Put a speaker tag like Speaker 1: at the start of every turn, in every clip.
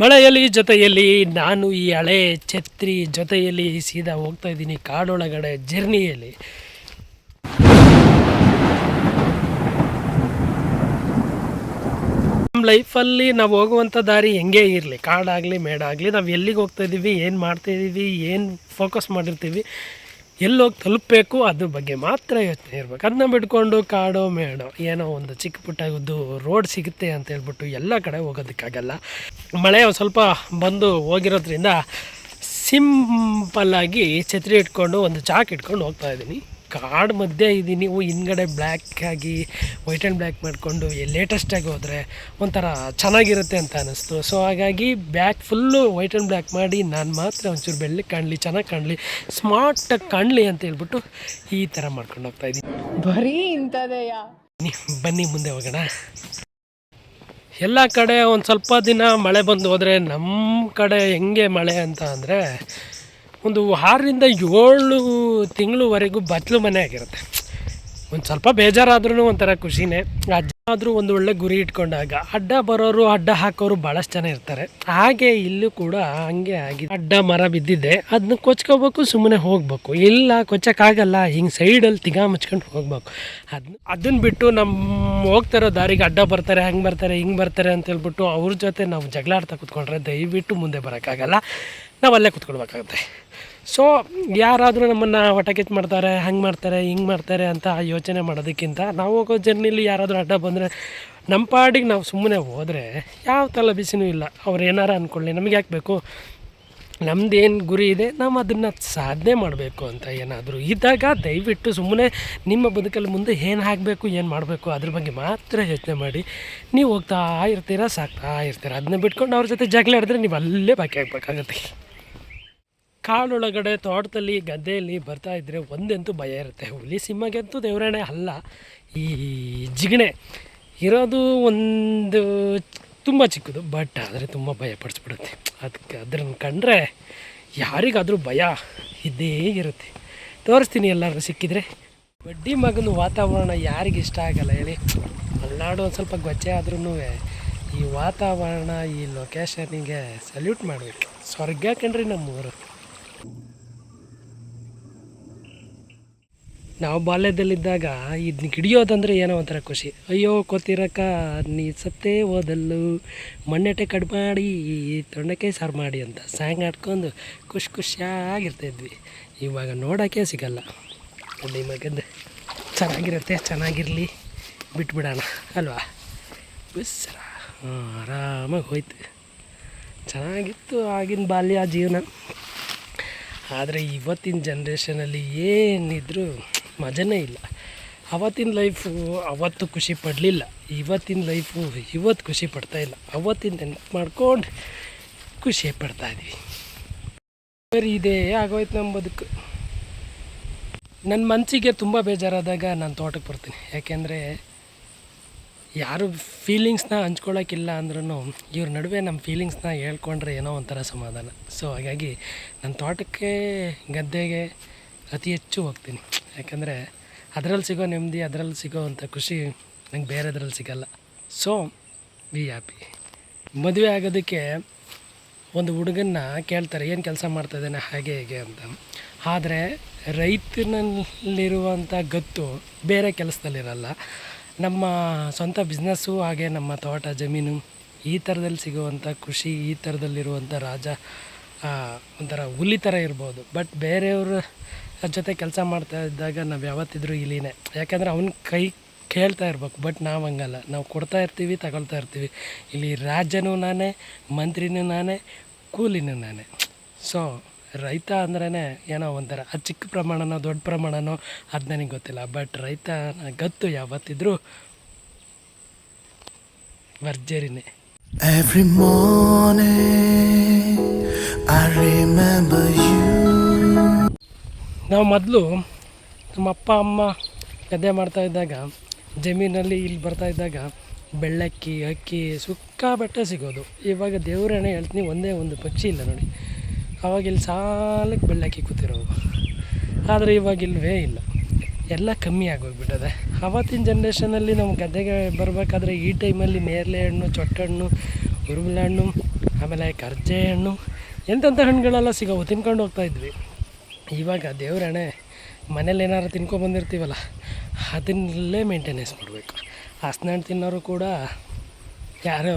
Speaker 1: ಮಳೆಯಲ್ಲಿ ಜೊತೆಯಲ್ಲಿ ನಾನು ಈ ಹಳೆ ಛತ್ರಿ ಜೊತೆಯಲ್ಲಿ ಸೀದಾ ಹೋಗ್ತಾ ಇದ್ದೀನಿ ಕಾಡೊಳಗಡೆ ಜರ್ನಿಯಲ್ಲಿ. ನಮ್ಮ ಲೈಫಲ್ಲಿ ನಾವು ಹೋಗುವಂಥ ದಾರಿ ಹೆಂಗೆ ಇರಲಿ, ಕಾಡಾಗಲಿ, ಮೇಡಾಗಲಿ, ನಾವು ಎಲ್ಲಿಗೆ ಹೋಗ್ತಾ ಇದ್ದೀವಿ, ಏನು ಮಾಡ್ತಾ ಇದ್ದೀವಿ, ಏನು ಫೋಕಸ್ ಮಾಡಿರ್ತೀವಿ, ಎಲ್ಲಿ ಹೋಗಿ ತಲುಪಬೇಕು ಅದ್ರ ಬಗ್ಗೆ ಮಾತ್ರ ಯೋಚನೆ ಇರಬೇಕು. ಅದನ್ನ ಬಿಟ್ಕೊಂಡು ಕಾಡು, ಮೇಡೋ, ಏನೋ ಒಂದು ಚಿಕ್ಕ ಪುಟ್ಟದ್ದು ರೋಡ್ ಸಿಗುತ್ತೆ ಅಂತ ಹೇಳ್ಬಿಟ್ಟು ಎಲ್ಲ ಕಡೆ ಹೋಗೋದಕ್ಕಾಗಲ್ಲ. ಮಳೆ ಒಂದ್ ಸ್ವಲ್ಪ ಬಂದು ಹೋಗಿರೋದ್ರಿಂದ ಸಿಂಪಲ್ಲಾಗಿ ಛತ್ರಿ ಇಟ್ಕೊಂಡು ಒಂದು ಚಾಕ್ ಇಟ್ಕೊಂಡು ಹೋಗ್ತಾ ಇದ್ದೀನಿ. ಕಾಡು ಮಧ್ಯೆ ಇದ್ದೀನಿ. ನೀವು ಹಿಂದ್ಗಡೆ ಬ್ಲ್ಯಾಕ್ ಆಗಿ ವೈಟ್ ಆ್ಯಂಡ್ ಬ್ಲ್ಯಾಕ್ ಮಾಡಿಕೊಂಡು ಲೇಟೆಸ್ಟಾಗಿ ಹೋದರೆ ಒಂಥರ ಚೆನ್ನಾಗಿರುತ್ತೆ ಅಂತ ಅನ್ನಿಸ್ತು ಸೊ ಹಾಗಾಗಿ back full white and black ಮಾಡಿ ನಾನು ಮಾತ್ರ ಒಂಚೂರು ಬೆಳ್ಳಿ ಕಾಣಲಿ ಚೆನ್ನಾಗಿ ಕಾಣಲಿ ಸ್ಮಾರ್ಟಾಗಿ ಕಾಣಲಿ ಅಂತ ಹೇಳ್ಬಿಟ್ಟು ಈ ಥರ ಮಾಡ್ಕೊಂಡು ಹೋಗ್ತಾ ಇದ್ದೀನಿ.
Speaker 2: ಬರೀ ಇಂಥದೆಯಾ?
Speaker 1: ಬನ್ನಿ ಬನ್ನಿ ಮುಂದೆ ಹೋಗೋಣ. ಎಲ್ಲ ಕಡೆ ಒಂದು ಸ್ವಲ್ಪ ದಿನ ಮಳೆ ಬಂದು ಹೋದರೆ ನಮ್ಮ ಕಡೆ ಹೆಂಗೆ ಮಳೆ ಅಂತ ಅಂದರೆ ಒಂದು ಆರರಿಂದ ಏಳು ತಿಂಗಳವರೆಗೂ ಬತ್ಲು ಮನೆ ಆಗಿರುತ್ತೆ. ಒಂದು ಸ್ವಲ್ಪ ಬೇಜಾರಾದ್ರೂ ಒಂಥರ ಖುಷಿನೇ. ಆದರೂ ಒಂದು ಒಳ್ಳೆ ಗುರಿ ಇಟ್ಕೊಂಡಾಗ ಅಡ್ಡ ಬರೋರು ಅಡ್ಡ ಹಾಕೋರು ಭಾಳಷ್ಟು ಜನ ಇರ್ತಾರೆ. ಹಾಗೆ ಇಲ್ಲೂ ಕೂಡ ಹಂಗೆ ಆಗಿದೆ. ಅಡ್ಡ ಮರ ಬಿದ್ದಿದೆ. ಅದನ್ನ ಕೊಚ್ಕೋಬೇಕು ಸುಮ್ಮನೆ ಹೋಗ್ಬೇಕು. ಇಲ್ಲ ಕೊಚ್ಚಕ್ಕಾಗಲ್ಲ, ಹಿಂಗೆ ಸೈಡಲ್ಲಿ ತಿಗಾ ಮುಚ್ಕೊಂಡು ಹೋಗ್ಬೇಕು. ಅದನ್ನ ಅದನ್ನ ಬಿಟ್ಟು ನಮ್ಮ ಹೋಗ್ತಾರೋ ದಾರಿಗೆ ಅಡ್ಡ ಬರ್ತಾರೆ, ಹಂಗೆ ಬರ್ತಾರೆ, ಹಿಂಗೆ ಬರ್ತಾರೆ ಅಂತ ಹೇಳ್ಬಿಟ್ಟು ಅವ್ರ ಜೊತೆ ನಾವು ಜಗಳಾಡ್ತಾ ಕೂತ್ಕೊಂಡ್ರೆ ದಯವಿಟ್ಟು ಮುಂದೆ ಬರೋಕ್ಕಾಗಲ್ಲ. ನಾವು ಅಲ್ಲೇ ಕೂತ್ಕೊಳ್ಬೇಕಾಗುತ್ತೆ. ಸೊ ಯಾರಾದರೂ ನಮ್ಮನ್ನು ಹೊಟ್ಟೆಕಿಚ್ಚು ಮಾಡ್ತಾರೆ, ಹಂಗೆ ಮಾಡ್ತಾರೆ, ಹಿಂಗೆ ಮಾಡ್ತಾರೆ ಅಂತ ಯೋಚನೆ ಮಾಡೋದಕ್ಕಿಂತ ನಾವು ಹೋಗೋ ಜರ್ನಿಲಿ ಯಾರಾದರೂ ಅಡ್ಡ ಬಂದರೆ ನಮ್ಮ ಪಾಡಿಗೆ ನಾವು ಸುಮ್ಮನೆ ಹೋದರೆ ಯಾವ ತಲೆ ಬಿಸಿನೂ ಇಲ್ಲ. ಅವ್ರು ಏನಾರು ಅಂದ್ಕೊಳ್ಳಿ ನಮಗೆ ಯಾಕೆ ಬೇಕು? ನಮ್ದು ಗುರಿ ಇದೆ, ನಾವು ಅದನ್ನು ಸಾಧನೆ ಮಾಡಬೇಕು ಅಂತ ಏನಾದರೂ ಇದ್ದಾಗ ದಯವಿಟ್ಟು ಸುಮ್ಮನೆ ನಿಮ್ಮ ಬದುಕಲ್ಲಿ ಮುಂದೆ ಏನು ಆಗಬೇಕು, ಏನು ಮಾಡಬೇಕು ಅದ್ರ ಬಗ್ಗೆ ಮಾತ್ರ ಯೋಚನೆ ಮಾಡಿ. ನೀವು ಹೋಗ್ತಾ ಇರ್ತೀರಾ, ಸಾಕ್ತಾ ಇರ್ತೀರ ಅದನ್ನ ಬಿಟ್ಕೊಂಡು ಅವ್ರ ಜೊತೆ ಜಗಳ ಆಡಿದ್ರೆ ನೀವು ಅಲ್ಲೇ ಬಾಕಿ ಆಗಬೇಕಾಗತ್ತೆ. ಕಾಡೊಳಗಡೆ ತೋಟದಲ್ಲಿ ಗದ್ದೆಯಲ್ಲಿ ಬರ್ತಾ ಇದ್ದರೆ ಒಂದಂತೂ ಭಯ ಇರುತ್ತೆ. ಹುಲಿ ಸಿಂಹಗಂತೂ ದೇವರಾಣೆ ಅಲ್ಲ, ಈ ಜಿಗಣೆ ಇರೋದು ಒಂದು ತುಂಬ ಚಿಕ್ಕದು, ಬಟ್ ಆದರೆ ತುಂಬ ಭಯ ಪಡಿಸ್ಬಿಡುತ್ತೆ. ಅದಕ್ಕೆ ಅದ್ರನ್ನ ಕಂಡ್ರೆ ಯಾರಿಗಾದರೂ ಭಯ ಇದ್ದೇ ಇರುತ್ತೆ. ತೋರಿಸ್ತೀನಿ ಎಲ್ಲರೂ ಸಿಕ್ಕಿದ್ರೆ. ಬಡ್ಡಿ ಮಗನ ವಾತಾವರಣ ಯಾರಿಗೆ ಇಷ್ಟ ಆಗಲ್ಲ ಹೇಳಿ. ಮಲೆನಾಡು ಒಂದು ಸ್ವಲ್ಪ ಗೊಚ್ಚೆ ಆದ್ರೂ ಈ ವಾತಾವರಣ, ಈ ಲೊಕೇಶನಿಗೆ ಸಲ್ಯೂಟ್ ಮಾಡಬೇಕು. ಸ್ವರ್ಗ ಕಣ್ರಿ ನಮ್ಮೂರು. ನಾವು ಬಾಲ್ಯದಲ್ಲಿದ್ದಾಗ ಇದ್ನ ಹಿಡಿಯೋದಂದ್ರೆ ಏನೋ ಒಂಥರ ಖುಷಿ. ಅಯ್ಯೋ ಕೊತ್ತಿರಕ್ಕ ನೀ ಸತ್ತೇ ಹೋದಲ್ಲು. ಮಣ್ಣೆಟೆ ಕಡ್ ಮಾಡಿ ತೊಂಡೆಕಾಯಿ ಸಾರು ಮಾಡಿ ಅಂತ ಸಾಂಗ್ ಆಡ್ಕೊಂಡು ಖುಷಿ ಖುಷಿಯಾಗಿರ್ತಾಯಿದ್ವಿ ಇವಾಗ ನೋಡೋಕ್ಕೆ ಸಿಗಲ್ಲ. ಮಗದ್ದು ಚೆನ್ನಾಗಿರುತ್ತೆ, ಚೆನ್ನಾಗಿರಲಿ. ಬಿಟ್ಬಿಡೋಣ, ಅಲ್ವಾ? ಬಿಸ್ರ ಆರಾಮಾಗಿ ಹೋಯ್ತು. ಚೆನ್ನಾಗಿತ್ತು ಆಗಿನ ಬಾಲ್ಯ ಜೀವನ. ಆದರೆ ಇವತ್ತಿನ ಜನ್ರೇಷನಲ್ಲಿ ಏನಿದ್ರು ಮಜನೇ ಇಲ್ಲ. ಅವತ್ತಿನ ಲೈಫು ಅವತ್ತು ಖುಷಿ ಪಡಲಿಲ್ಲ. ಇವತ್ತಿನ ಲೈಫು ಇವತ್ತು ಖುಷಿ ಪಡ್ತಾ ಇಲ್ಲ. ಅವತ್ತಿನ ನೆನಪು ಮಾಡ್ಕೊಂಡು ಖುಷಿ ಪಡ್ತಾ ಇದ್ವಿ. ಬರೀ ಇದೇ ಆಗೋಯ್ತು ನಮ್ಮ ಬದುಕು ನನ್ನ ಮನಸ್ಸಿಗೆ ತುಂಬ ಬೇಜಾರಾದಾಗ ನಾನು ತೋಟಕ್ಕೆ ಬರ್ತೀನಿ. ಯಾಕೆಂದರೆ ಯಾರು ಫೀಲಿಂಗ್ಸ್ನ ಹಂಚ್ಕೊಳ್ಳೋಕ್ಕಿಲ್ಲ ಅಂದ್ರೂ ಇವ್ರ ನಡುವೆ ನಮ್ಮ ಫೀಲಿಂಗ್ಸ್ನ ಹೇಳ್ಕೊಂಡ್ರೆ ಏನೋ ಒಂಥರ ಸಮಾಧಾನ. ಸೊ ಹಾಗಾಗಿ ನನ್ನ ತೋಟಕ್ಕೆ ಗದ್ದೆಗೆ ಅತಿ ಹೆಚ್ಚು ಹೋಗ್ತೀನಿ. ಯಾಕಂದರೆ ಅದರಲ್ಲಿ ಸಿಗೋ ನೆಮ್ಮದಿ ಅದರಲ್ಲಿ ಸಿಗೋ ಅಂಥ ಖುಷಿ ನಂಗೆ ಬೇರೆದ್ರಲ್ಲಿ ಸಿಗಲ್ಲ. ಸೊ ಬಿ ಹ್ಯಾಪಿ ಮದುವೆ ಆಗೋದಕ್ಕೆ ಒಂದು ಹುಡುಗನ್ನ ಕೇಳ್ತಾರೆ, ಏನು ಕೆಲಸ ಮಾಡ್ತಾಯಿದ್ದಾನೆ ಹಾಗೆ, ಹೇಗೆ ಅಂತ. ಆದರೆ ರೈತನಲ್ಲಿರುವಂಥ ಗತ್ತು ಬೇರೆ ಕೆಲಸದಲ್ಲಿರಲ್ಲ. ನಮ್ಮ ಸ್ವಂತ ಬಿಸ್ನೆಸ್ಸು ಹಾಗೆ ನಮ್ಮ ತೋಟ ಜಮೀನು ಈ ಥರದಲ್ಲಿ ಸಿಗುವಂಥ ಖುಷಿ ಈ ಥರದಲ್ಲಿರುವಂಥ ರಾಜ ಒಂಥರ ಹುಲಿ ಥರ ಇರ್ಬೋದು. ಬಟ್ ಬೇರೆಯವ್ರ ಜೊತೆ ಕೆಲಸ ಮಾಡ್ತಾ ಇದ್ದಾಗ ನಾವು ಯಾವತ್ತಿದ್ರೂ ಇಲ್ಲಿನೇ. ಯಾಕೆಂದರೆ ಅವ್ನ ಕೈ ಕೇಳ್ತಾ ಇರ್ಬೇಕು ಬಟ್ ನಾವು ಹಂಗಲ್ಲ. ನಾವು ಕೊಡ್ತಾ ಇರ್ತೀವಿ, ತಗೊಳ್ತಾ ಇರ್ತೀವಿ. ಇಲ್ಲಿ ರಾಜನೂ ನಾನೇ, ಮಂತ್ರಿನೂ ನಾನೇ, ಕೂಲಿನೂ ನಾನೇ. ಸೊ ರೈತ ಅಂದ್ರೇ ಏನೋ ಒಂಥರ. ಅದು ಚಿಕ್ಕ ಪ್ರಮಾಣನೋ ದೊಡ್ಡ ಪ್ರಮಾಣನೋ ಅದು ನನಗೆ ಗೊತ್ತಿಲ್ಲ. ಬಟ್ ರೈತ ಗತ್ತು ಯಾವತ್ತಿದ್ರೂ ಭರ್ಜರಿನೇ
Speaker 3: Every morning I remember you.
Speaker 1: ನಾವು ಮೊದಲು ನಮ್ಮ ಅಪ್ಪ ಅಮ್ಮ ಗದ್ದೆ ಮಾಡ್ತಾ ಇದ್ದಾಗ ಜಮೀನಲ್ಲಿ ಇಲ್ಲಿ ಬರ್ತಾ ಇದ್ದಾಗ ಬೆಳ್ಳಕ್ಕಿ ಅಕ್ಕಿ ಸಿಕ್ಕಾಬಟ್ಟೆ ಸಿಗೋದು. ಇವಾಗ ದೇವ್ರೇನೆ ಹೇಳ್ತೀನಿ ಒಂದೇ ಒಂದು ಪಕ್ಷಿ ಇಲ್ಲ ನೋಡಿ. ಅವಾಗ ಇಲ್ಲಿ ಸಾಲಕ್ಕೆ ಬೆಳ್ಳಕ್ಕಿ ಕೂತಿರೋವು. ಆದರೆ ಇವಾಗ ಇಲ್ವೇ ಇಲ್ಲ. ಎಲ್ಲ ಕಮ್ಮಿ ಆಗೋಗ್ಬಿಟ್ಟದೆ. ಅವತ್ತಿನ ಜನ್ರೇಷನಲ್ಲಿ ನಮ್ಮ ಗದ್ದೆಗೆ ಬರಬೇಕಾದ್ರೆ ಈ ಟೈಮಲ್ಲಿ ನೇರಳೆ ಹಣ್ಣು ಚೊಟ್ಟಹಣ್ಣು ಉರುಬಲ ಹಣ್ಣು, ಆಮೇಲೆ ಕರ್ಜೆ ಹಣ್ಣು, ಎಂತೆಂಥ ಹಣ್ಣುಗಳೆಲ್ಲ ಸಿಗೋವು ತಿನ್ಕೊಂಡು ಹೋಗ್ತಾ ಇದ್ವಿ. ಇವಾಗ ದೇವ್ರಣೆ ಮನೇಲಿ ಏನಾರು ತಿನ್ಕೊಂಬಂದಿರ್ತೀವಲ್ಲ ಅದನ್ನಲ್ಲೇ ಮೇಂಟೆನೆನ್ಸ್ ಮಾಡಬೇಕು. ಹಸ್ನ ಹಣ್ಣು ತಿನ್ನೋರು ಕೂಡ ಯಾರು?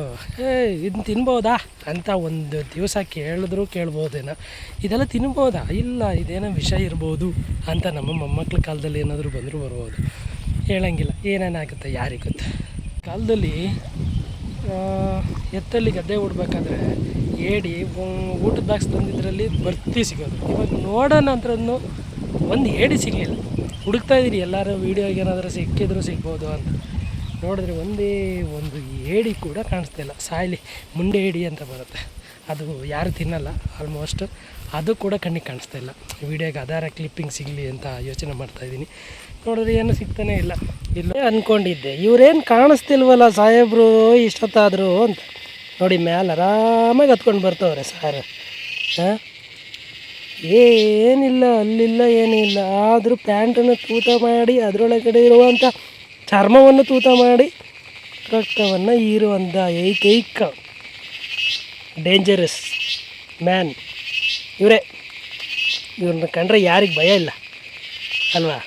Speaker 1: ಇದನ್ನ ತಿನ್ಬೋದಾ? ಅಂತ ಒಂದು ದಿವಸ ಕೇಳಿದ್ರು ಕೇಳ್ಬೋದೇನೋ. ಇದೆಲ್ಲ ತಿನ್ಬೋದಾ? ಇಲ್ಲ, ಇದೇನೋ ವಿಷ ಇರ್ಬೋದು ಅಂತ ನಮ್ಮ ಮೊಮ್ಮಕ್ಳ ಕಾಲದಲ್ಲಿ ಏನಾದರೂ ಬಂದರೂ ಬರ್ಬೋದು. ಹೇಳಂಗಿಲ್ಲ. ಏನೇನಾಗುತ್ತೆ, ಯಾರಿಗೆ ಗೊತ್ತು? ಕಾಲದಲ್ಲಿ ಎತ್ತಲ್ಲಿ ಗದ್ದೆ ಉಡ್ಬೇಕಾದ್ರೆ ಏಡಿ ಊಟದ ಬಾಕ್ಸ್ ತಂದಿದ್ರಲ್ಲಿ ಬರ್ತಿ ಸಿಗೋದು. ಇವಾಗ ನೋಡೋಣ ಅಂದ್ರೂ ಒಂದು ಏಡಿ ಸಿಗಲಿಲ್ಲ. ಹುಡುಕ್ತಾ ಇದ್ದೀರಿ ಎಲ್ಲರೂ ವೀಡಿಯೋಗೆ ಏನಾದರೂ ಸಿಕ್ಕಿದ್ರು ಸಿಗ್ಬೋದು ಅಂತ. ನೋಡಿದ್ರೆ ಒಂದೇ ಒಂದು ಏಡಿ ಕೂಡ ಕಾಣಿಸ್ತಿಲ್ಲ ಸಾಯ್ಲಿ ಮುಂಡೆ ಏಡಿ ಅಂತ ಬರುತ್ತೆ. ಅದು ಯಾರು ತಿನ್ನಲ್ಲ ಆಲ್ಮೋಸ್ಟ್ ಅದು ಕೂಡ ಕಣ್ಣಿಗೆ ಕಾಣಿಸ್ತಾ ಇಲ್ಲ. ವಿಡಿಯೋಗೆ ಆಧಾರ ಕ್ಲಿಪ್ಪಿಂಗ್ ಸಿಗಲಿ ಅಂತ ಯೋಚನೆ ಮಾಡ್ತಾಯಿದ್ದೀನಿ ನೋಡಿದ್ರೆ ಏನು ಸಿಗ್ತಾನೆ ಇಲ್ಲ. ಇಲ್ಲ ಅಂದ್ಕೊಂಡಿದ್ದೆ ಇವರೇನು ಕಾಣಿಸ್ತಿಲ್ವಲ್ಲ ಸಾಹೇಬ್ರು, ಇಷ್ಟೊತ್ತಾದರು ಅಂತ. ನೋಡಿ, ಮ್ಯಾಲೆ ಆರಾಮಾಗಿ ಹತ್ಕೊಂಡು ಬರ್ತವ್ರೆ ಸಾರ್. ಹಾಂ? ಏನಿಲ್ಲ, ಅಲ್ಲಿಲ್ಲ, ಏನಿಲ್ಲ. ಆದರೂ ಪ್ಯಾಂಟನ್ನು ತೂತ ಮಾಡಿ ಅದರೊಳಗಡೆ ಇರುವಂಥ ಚರ್ಮವನ್ನು ತೂತ ಮಾಡಿ ರಕ್ತವನ್ನು ಹೀರುವಂಥ ಏಕೈಕ ಡೇಂಜರಸ್ ಮ್ಯಾನ್ ಇವರೇ. ಇವ್ರನ್ನ ಕಂಡ್ರೆ ಯಾರಿಗೆ ಭಯ ಇಲ್ಲ. ಅಲ್ವಾ?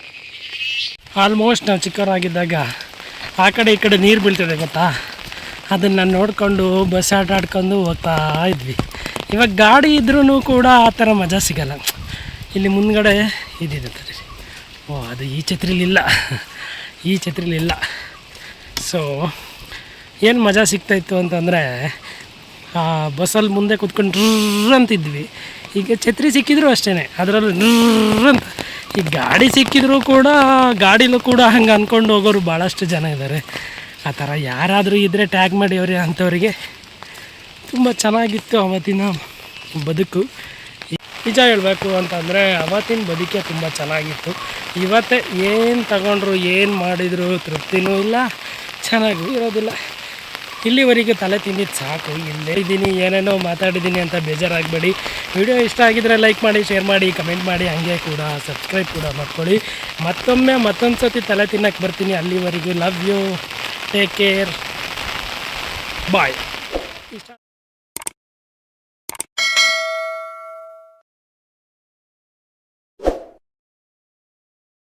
Speaker 1: ಆಲ್ಮೋಸ್ಟ್ ನಾವು ಚಿಕ್ಕವರಾಗಿದ್ದಾಗ ಆ ಕಡೆ ಈ ಕಡೆ ನೀರು ಬೀಳ್ತದೆ ಗೊತ್ತಾ? ಅದನ್ನು ನಾನು ನೋಡಿಕೊಂಡು ಬಸ್ ಆಟ ಆಡ್ಕೊಂಡು ಹೋಗ್ತಾ ಇದ್ವಿ. ಇವಾಗ ಗಾಡಿ ಇದ್ರೂ ಕೂಡ ಆ ಥರ ಮಜಾ ಸಿಗಲ್ಲ. ಇಲ್ಲಿ ಮುಂದ್ಗಡೆ ಇದಿದೆ ಓ, ಅದು ಈ ಛತ್ರಿಲಿಲ್ಲ. ಈ ಛತ್ರಿಲಿಲ್ಲ ಸೊ ಏನು ಮಜಾ ಸಿಗ್ತಾಯಿತ್ತು ಅಂತಂದರೆ ಬಸ್ಸಲ್ಲಿ ಮುಂದೆ ಕೂತ್ಕೊಂಡು ಅಂತಿದ್ವಿ ಈಗ ಛತ್ರಿ ಸಿಕ್ಕಿದ್ರು ಅಷ್ಟೇ ಅದರಲ್ಲೂ ಡ್ರರ್ ಅಂತ. ಈ ಗಾಡಿ ಸಿಕ್ಕಿದ್ರು ಕೂಡ, ಗಾಡಿಲೂ ಕೂಡ ಹಂಗೆ ಅಂದ್ಕೊಂಡು ಹೋಗೋರು ಭಾಳಷ್ಟು ಜನ ಇದ್ದಾರೆ ಆ ಥರ ಯಾರಾದರೂ ಇದ್ದರೆ ಟ್ಯಾಗ್ ಮಾಡಿ ಅವ್ರಿಗೆ ಅಂಥವ್ರಿಗೆ ತುಂಬ ಚೆನ್ನಾಗಿತ್ತು ಅವತ್ತಿನ ಬದುಕು. ನಿಜ ಹೇಳಬೇಕು ಅಂತಂದರೆ ಅವತ್ತಿನ ಬದುಕೆ ತುಂಬ ಚೆನ್ನಾಗಿತ್ತು. ಇವತ್ತೇ ಏನು ತಗೊಂಡ್ರು, ಏನು ಮಾಡಿದ್ರು ತೃಪ್ತಿನೂ ಇಲ್ಲ, ಚೆನ್ನಾಗೂ ಇರೋದಿಲ್ಲ. ಇಲ್ಲಿವರೆಗೂ ತಲೆ ತಿಂದಿದ್ದು ಸಾಕು, ಇಲ್ಲೇ ಇದ್ದೀನಿ, ಏನೇನೋ ಮಾತಾಡಿದ್ದೀನಿ ಅಂತ ಬೇಜಾರಾಗಬೇಡಿ. ವಿಡಿಯೋ ಇಷ್ಟ ಆಗಿದ್ರೆ ಲೈಕ್ ಮಾಡಿ, ಶೇರ್ ಮಾಡಿ, ಕಮೆಂಟ್ ಮಾಡಿ, ಹಾಗೆ ಕೂಡ ಸಬ್ಸ್ಕ್ರೈಬ್ ಕೂಡ ಮಾಡ್ಕೊಳ್ಳಿ. ಮತ್ತೊಮ್ಮೆ ಮತ್ತೊಂದು ಸತಿ ತಲೆ ತಿನ್ನಕ್ಕೆ ಬರ್ತೀನಿ ಅಲ್ಲಿವರೆಗೂ. Love you take care bye